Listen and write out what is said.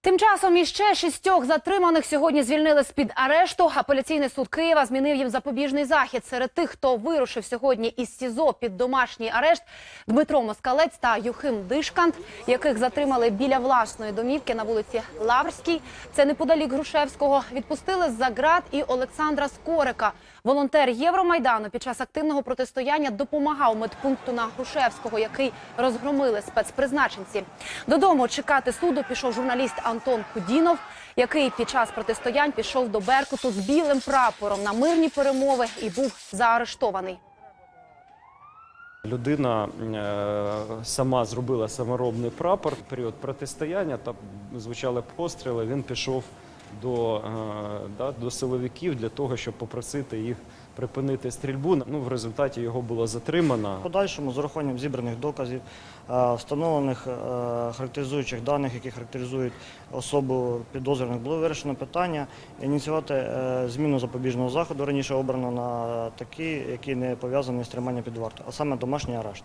Тим часом іще шістьох затриманих сьогодні звільнили з під арешту. Апеляційний суд Києва змінив їм запобіжний захід. Серед тих, хто вирушив сьогодні із СІЗО під домашній арешт, Дмитро Москалець та Юхим Дишкант, яких затримали біля власної домівки на вулиці Лаврській. Це неподалік Грушевського. Відпустили з-за ґрат і Олександра Скорика. Волонтер Євромайдану під час активного протистояння допомагав медпункту на Грушевського, який розгромили спецпризначенці. Додому чекати суду пішов журналіст Антон Кудінов, який під час протистоянь пішов до Беркуту з білим прапором на мирні перемови і був заарештований. Людина е, сама зробила саморобний прапор. Період протистояння та звучали постріли. Він пішов до, е, да, до силовиків для того, щоб попросити їх припинити стрільбу. Ну, в результаті його було затримано. Подальшому з урахуванням зібраних доказів, е, встановлених е, характеризуючих даних, які характеризують особу підозрюваних, було вирішено питання ініціювати зміну запобіжного заходу раніше обрано на такі, які не пов'язані з триманням під вартою, а саме домашній арешт.